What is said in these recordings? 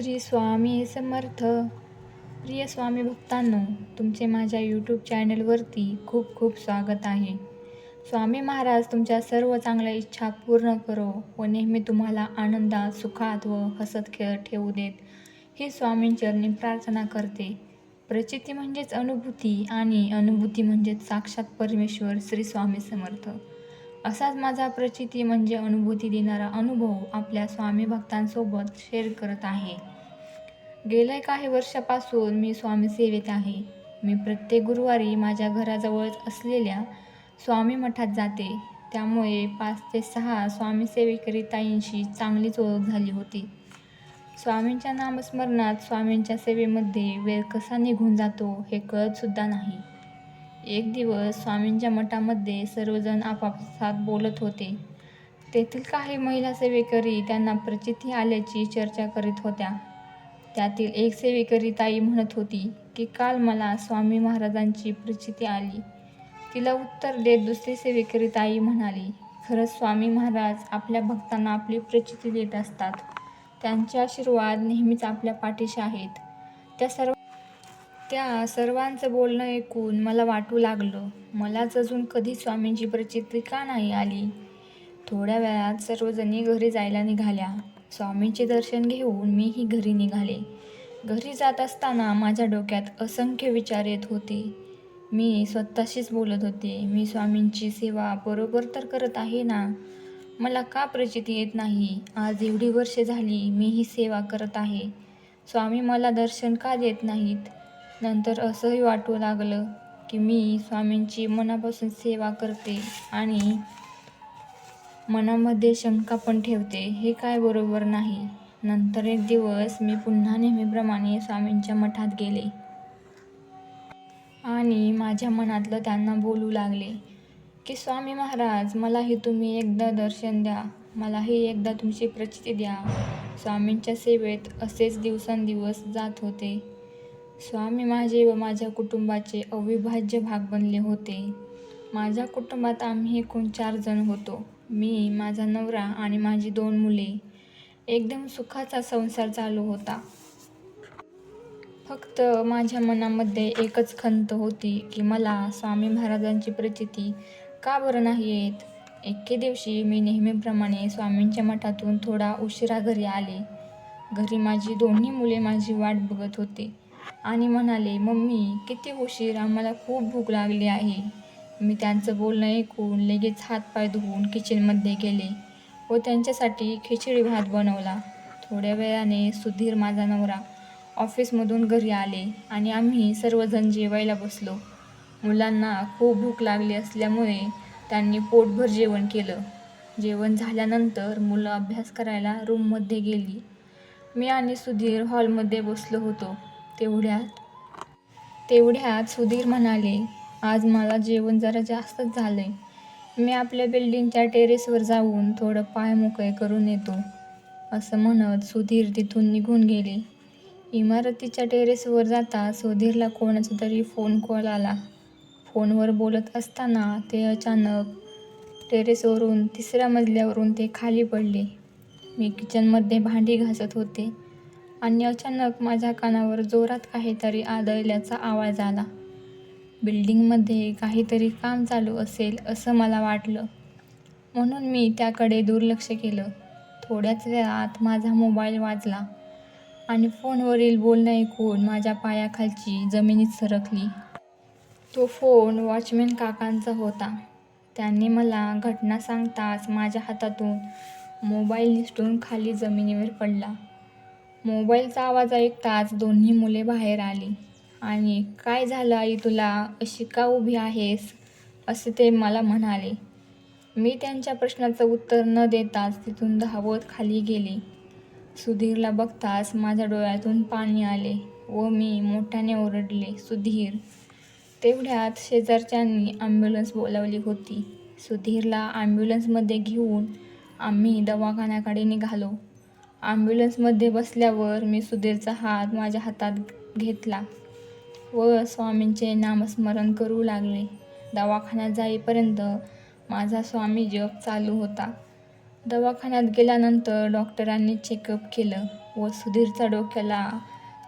श्री स्वामी समर्थ. प्रिय स्वामी भक्तांनो तुमचे माझ्या यूट्यूब चॅनलवरती खूप खूप स्वागत आहे. स्वामी महाराज तुमच्या सर्व चांगल्या इच्छा पूर्ण करो व नेहमी तुम्हाला आनंदात सुखात व हसत खेळत ठेवू देत. ही स्वामींचरणी प्रार्थना करते. प्रचिती म्हणजेच अनुभूती आणि अनुभूती म्हणजेच साक्षात परमेश्वर श्री स्वामी समर्थ. असाच माझा प्रचिती म्हणजे अनुभूती देणारा अनुभव आपल्या स्वामी भक्तांसोबत शेअर करत आहे. गेल्या काही वर्षापासून मी स्वामी सेवेत आहे. मी प्रत्येक गुरुवारी माझ्या घराजवळच असलेल्या स्वामी मठात जाते. त्यामुळे पाच ते सहा स्वामी सेवेकरी ताईंशी चांगलीच ओळख झाली होती. स्वामींच्या नामस्मरणात स्वामींच्या सेवेमध्ये वेळ कसा निघून जातो हे कळतसुद्धा नाही. एक दिवस स्वामींच्या मठामध्ये सर्वजण आपापसात बोलत होते. तेथील काही महिला सेवेकरी त्यांना प्रचिती आल्याची चर्चा करीत होत्या. त्यातील एक सेवेकरी ताई म्हणत होती की काल मला स्वामी महाराजांची प्रचिती आली. तिला उत्तर देत दुसरी सेवेकरी ताई म्हणाली खरंच स्वामी महाराज आपल्या भक्तांना आपली प्रचिती देत असतात. त्यांचे आशीर्वाद नेहमीच आपल्या पाठीशी आहेत. त्या सर्व त्या सर्वांचं बोलणं ऐकून मला वाटू लागलं. मलाच अजून कधी स्वामींची प्रचिती का नाही आली. थोड्या वेळात सर्वजणी घरी जायला निघाल्या. स्वामींचे दर्शन घेऊन मीही घरी निघाले. घरी जात असताना माझ्या डोक्यात असंख्य विचार येत होते. मी स्वतःशीच बोलत होते मी स्वामींची सेवा बरोबर तर करत आहे ना? मला का प्रचिती येत नाही? आज एवढी वर्षे झाली मी ही सेवा करत आहे. स्वामी मला दर्शन का देत नाहीत? नंतर असंही वाटू लागलं की मी स्वामींची मनापासून सेवा करते आणि मनामध्ये शंका पण ठेवते हे काय बरोबर नाही. नंतर एक दिवस मी पुन्हा नेहमीप्रमाणे स्वामींच्या मठात गेले. आणि माझ्या मनातलं त्यांना बोलू लागले की स्वामी महाराज मलाही तुम्ही एकदा दर्शन द्या मलाही एकदा तुमची प्रचिती द्या. स्वामींच्या सेवेत असेच दिवसेंदिवस जात होते. स्वामी माझे व माझ्या कुटुंबाचे अविभाज्य भाग बनले होते. माझ्या कुटुंबात आम्ही एकूण चार जण होतो. मी माझा नवरा आणि माझी दोन मुले. एकदम सुखाचा संसार चालू होता. फक्त माझ्या मनामध्ये एकच खंत होती की मला स्वामी महाराजांची प्रचिती का बरं नाही येत? एके दिवशी मी नेहमीप्रमाणे स्वामींच्या मठातून थोडा उशिरा घरी आले. घरी माझी दोन्ही मुले माझी वाट बघत होते. आणि म्हणाले मम्मी किती उशीर आम्हाला खूप भूक लागली आहे. मी त्यांचं बोलणं ऐकून लगेच हातपाय धुवून किचनमध्ये गेले व त्यांच्यासाठी खिचडी भात बनवला. थोड्या वेळाने सुधीर माझा नवरा ऑफिसमधून घरी आले आणि आम्ही सर्वजण जेवायला बसलो. मुलांना खूप भूक लागली असल्यामुळे त्यांनी पोटभर जेवण केलं. जेवण झाल्यानंतर मुलं अभ्यास करायला रूममध्ये गेली. मी आणि सुधीर हॉलमध्ये बसलो होतो. तेवढ्यात तेवढ्यात सुधीर म्हणाले आज मला जेवण जरा जास्तच झालं आहे मी आपल्या बिल्डिंगच्या टेरेसवर जाऊन थोडं पाय मोकळे करून येतो असं म्हणत सुधीर तिथून निघून गेले. इमारतीच्या टेरेसवर जाता सुधीरला कोणाचा तरी फोन कॉल आला. फोनवर बोलत असताना ते अचानक टेरेसवरून तिसऱ्या मजल्यावरून ते खाली पडले. मी किचनमध्ये भांडी घासत होते. आणि अचानक माझ्या कानावर जोरात काहीतरी आदळल्याचा आवाज आला. बिल्डिंगमध्ये काहीतरी काम चालू असेल असं मला वाटलं. म्हणून मी त्याकडे दुर्लक्ष केलं. थोड्याच वेळात माझा मोबाईल वाजला आणि फोनवरील बोलणं ऐकून माझ्या पायाखालची जमिनीत सरकली. तो फोन वॉचमॅन काकांचा होता. त्यांनी मला घटना सांगताच माझ्या हातातून मोबाईल निसटून खाली जमिनीवर पडला. मोबाईलचा आवाज ऐकताच दोन्ही मुले बाहेर आली. आणि काय झालं आई तुला? अशी का उभी आहेस? असे ते मला म्हणाले. मी त्यांच्या प्रश्नाचं उत्तर न देताच तिथून धावत खाली गेले. सुधीरला बघताच माझ्या डोळ्यातून पाणी आले व मी मोठ्याने ओरडले सुधीर. तेवढ्यात शेजारच्यांनी ॲम्ब्युलन्स बोलावली होती. सुधीरला ॲम्ब्युलन्समध्ये घेऊन आम्ही दवाखान्याकडे निघालो. ॲम्ब्युलन्समध्ये बसल्यावर मी सुधीरचा हात माझ्या हातात घेतला व स्वामींचे नामस्मरण करू लागले. दवाखान्यात जाईपर्यंत माझा स्वामी जप चालू होता. दवाखान्यात गेल्यानंतर डॉक्टरांनी चेकअप केलं व सुधीरचा डोक्याला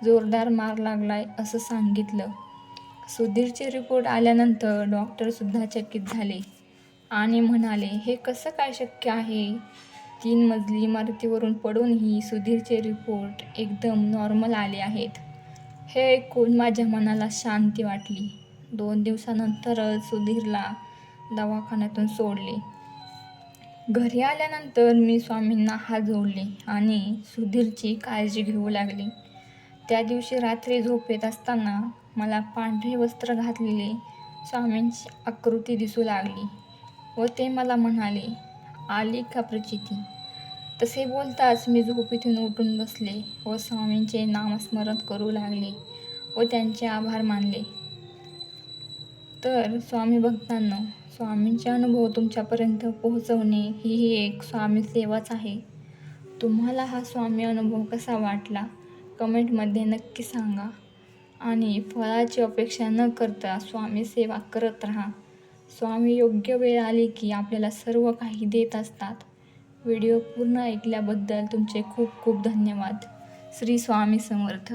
जोरदार मार लागलाय असं सांगितलं. सुधीरचे रिपोर्ट आल्यानंतर डॉक्टरसुद्धा चकित झाले आणि म्हणाले हे कसं काय शक्य आहे? तीन मजली इमारतीवरून पडूनही सुधीरचे रिपोर्ट एकदम नॉर्मल आले आहेत. हे ऐकून माझ्या मनाला शांती वाटली. दोन दिवसानंतरच सुधीरला दवाखान्यातून सोडले. घरी आल्यानंतर मी स्वामींना हात जोडले आणि सुधीरची काळजी घेऊ लागले. त्या दिवशी रात्री झोपेत असताना मला पांढरे वस्त्र घातलेले स्वामींची आकृती दिसू लागली व ते मला म्हणाले आली का प्रचिती? तसे बोलताच मी झोपेतून उठून बसले व स्वामींचे नामस्मरण करू लागले व त्यांचे आभार मानले. तर स्वामी भक्तांना स्वामींचे अनुभव तुमच्यापर्यंत पोहोचवणे ही ही एक स्वामी सेवाच आहे. तुम्हाला हा स्वामी अनुभव कसा वाटला? कमेंटमध्ये नक्की सांगा. आणि फळाची अपेक्षा न करता स्वामी सेवा करत राहा. स्वामी योग्य वेळ आली की आपल्याला सर्व काही देत असतात. व्हिडिओ पूर्ण ऐकल्याबद्दल तुमचे खूप खूप धन्यवाद. श्री स्वामी समर्थ.